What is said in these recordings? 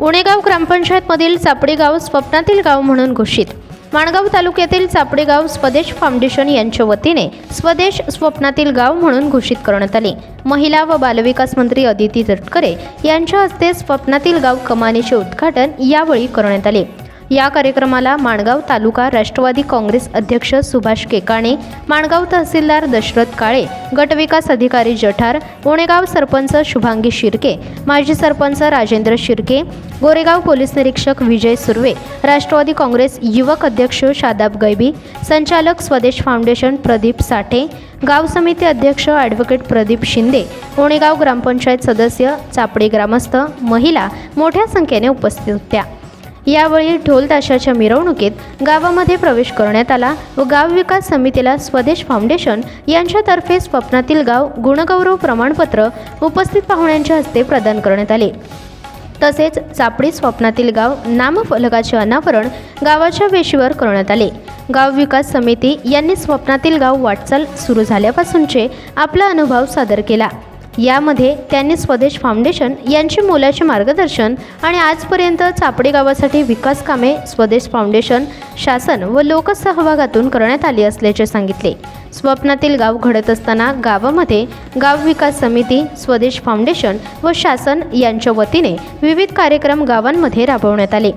उणेगाव ग्रामपंचायतमधील चापडी गाव स्वप्नातील गाव म्हणून घोषित. माणगाव तालुक्यातील चापडी गाव स्वदेश फाउंडेशन यांच्या वतीने स्वदेश स्वप्नातील गाव म्हणून घोषित करण्यात आले. महिला व बालविकास मंत्री अदिती तटकरे यांच्या हस्ते स्वप्नातील गाव कमानीचे उद्घाटन यावेळी करण्यात आले. या कार्यक्रमाला माणगाव तालुका राष्ट्रवादी काँग्रेस अध्यक्ष सुभाष केकाणे माणगाव तहसीलदार दशरथ काळे गटविकास अधिकारी जठार उणेगाव सरपंच शुभांगी शिर्के माजी सरपंच राजेंद्र शिर्के गोरेगाव पोलीस निरीक्षक विजय सुर्वे राष्ट्रवादी काँग्रेस युवक अध्यक्ष शादाब गैबी संचालक स्वदेश फाउंडेशन प्रदीप साठे गाव समिती अध्यक्ष ॲडव्होकेट प्रदीप शिंदे उणेगाव ग्रामपंचायत सदस्य चापडे ग्रामस्थ महिला मोठ्या संख्येने उपस्थित होत्या. यावेळी ढोल ताशाच्या मिरवणुकीत गावामध्ये प्रवेश करण्यात आला व गाव विकास समितीला स्वदेश फाउंडेशन यांच्यातर्फे स्वप्नातील गाव गुणगौरव प्रमाणपत्र उपस्थित पाहुण्यांच्या हस्ते प्रदान करण्यात आले. तसेच चापडी स्वप्नातील गाव नामफलकाचे अनावरण गावाच्या वेशीवर करण्यात आले. गाव विकास समिती यांनी स्वप्नातील गाव वाटचाल सुरू झाल्यापासूनचे आपला अनुभव सादर केला. यामध्ये त्यांनी स्वदेश फाउंडेशन यांचे मोलाचे मार्गदर्शन आणि आजपर्यंत चापडे गावासाठी विकास कामे स्वदेश फाउंडेशन शासन व लोकसहभागातून करण्यात आली असल्याचे सांगितले. स्वप्नातील गाव घडत असताना गावामध्ये गाव विकास समिती स्वदेश फाउंडेशन व शासन यांच्या वतीने विविध कार्यक्रम गावांमध्ये राबवण्यात आले.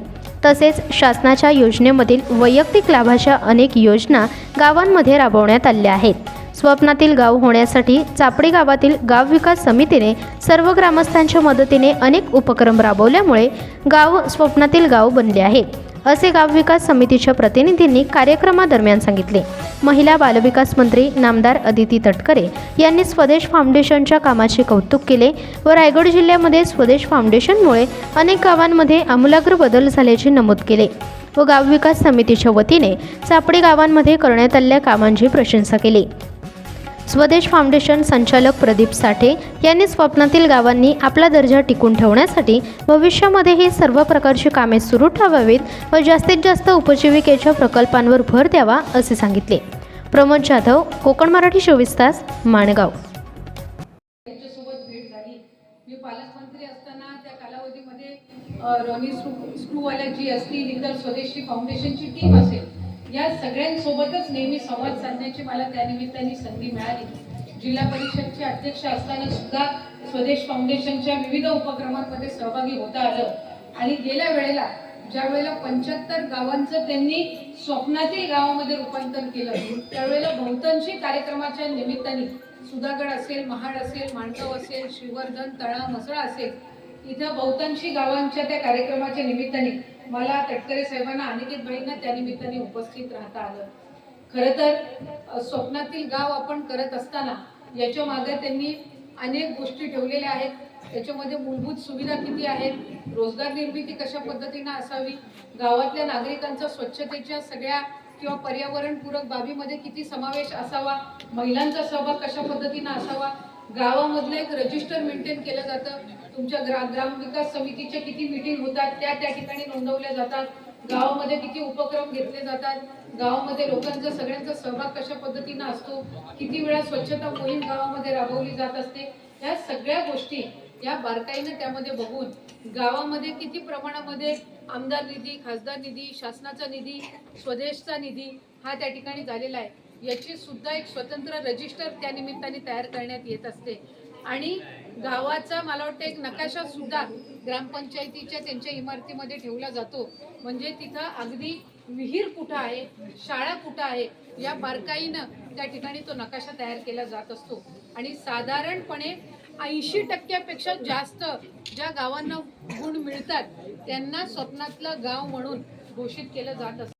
तसेच शासनाच्या योजनेमधील वैयक्तिक लाभाच्या अनेक योजना गावांमध्ये राबवण्यात आल्या आहेत. स्वप्नातील गाव होण्यासाठी चापडी गावातील गाव विकास समितीने सर्व ग्रामस्थांच्या मदतीने अनेक उपक्रम राबवल्यामुळे गाव स्वप्नातील गाव बनले आहे. असे गाव विकास समितीच्या प्रतिनिधींनी कार्यक्रमादरम्यान सांगितले. महिला बालविकास मंत्री नामदार अदिती तटकरे यांनी स्वदेश फाउंडेशनच्या कामाचे कौतुक केले व रायगड जिल्ह्यामध्ये स्वदेश फाउंडेशनमुळे अनेक गावांमध्ये आमूलाग्र बदल झाल्याचे नमूद केले व गाव विकास समितीच्या वतीने चापडी गावांमध्ये करण्यात आलेल्या कामांची प्रशंसा केली. स्वदेश फाउंडेशन संचालक प्रदीप साठे यांनी स्वप्नातील गावांनी आपला दर्जा टिकून ठेवण्यासाठी भविष्यामध्ये ही सर्व प्रकारची कामे सुरू ठेवावीत व जास्तीत जास्त उपजीविकेच्या प्रकल्पांवर भर द्यावा असे सांगितले. प्रमोद जाधव कोकण मराठी चोवीस तास माणगाव. त्यांच्यासोबत स्क्रू स्क्रूवाल्या जी असतील इतर स्वदेशी फाउंडेशनची टीम असेल या सगळ्यांसोबतच नेहमी संवाद साधण्याची मला त्यानिमित्ताने संधी मिळाली. जिल्हा परिषदचे अध्यक्ष असताना सुद्धा स्वदेश फाउंडेशनच्या विविध उपक्रमांमध्ये सहभागी होता आलं. आणि गेल्या वेळेला ज्या वेळेला पंच्याहत्तर गावांचं त्यांनी स्वप्नातील गावामध्ये रूपांतर केलं त्यावेळेला बहुतांशी कार्यक्रमाच्या निमित्ताने सुधागड असेल महाड असेल माणगाव असेल श्रीवर्धन तळा मसळा असेल इथं बहुतांशी गावांच्या त्या कार्यक्रमाच्या निमित्ताने मला तटकरे साहेबांना अनिकेत भाईंना त्या निमित्ताने उपस्थित राहता आलं. खरं तर स्वप्नातील गाव आपण करत असताना याच्या मागे त्यांनी अनेक गोष्टी ठेवलेल्या आहेत. त्याच्यामध्ये मूलभूत सुविधा किती आहेत? रोजगार निर्मिती कशा पद्धतीनं असावी? गावातल्या नागरिकांचा स्वच्छतेच्या सगळ्या किंवा पर्यावरणपूरक बाबीमध्ये किती समावेश असावा? महिलांचा सहभाग कशा पद्धतीनं असावा? गावामधलं एक रजिस्टर मेंटेन केलं जातं. तुमच्या ग्रा ग्रामविकास समितीच्या किती मिटिंग होतात त्या त्या ठिकाणी नोंदवल्या जातात. गावामध्ये किती उपक्रम घेतले जातात. गावामध्ये लोकांचा सगळ्यांचा सहभाग कशा पद्धतीनं असतो? किती वेळा स्वच्छता मोहीम गावामध्ये राबवली जात असते? या सगळ्या गोष्टी या बारकाईनं त्यामध्ये बघून गावामध्ये किती प्रमाणामध्ये आमदार निधी खासदार निधी शासनाचा निधी स्वदेशचा निधी हा त्या ठिकाणी झालेला आहे. याची सुद्धा एक स्वतंत्र रजिस्टर त्या निमित्ताने तयार करण्यात येत असते. आणि गावाचा मला वाटतं एक नकाशा सुद्धा ग्रामपंचायतीच्या त्यांच्या इमारतीमध्ये ठेवला जातो. म्हणजे तिथं अगदी विहीर कुठं आहे शाळा कुठं आहे या बारकाईनं त्या ठिकाणी तो नकाशा तयार केला जात असतो. आणि साधारणपणे ऐंशी टक्क्यापेक्षा जास्त ज्या गावांना गुण मिळतात त्यांना स्वप्नातलं गाव म्हणून घोषित केलं जात असतं.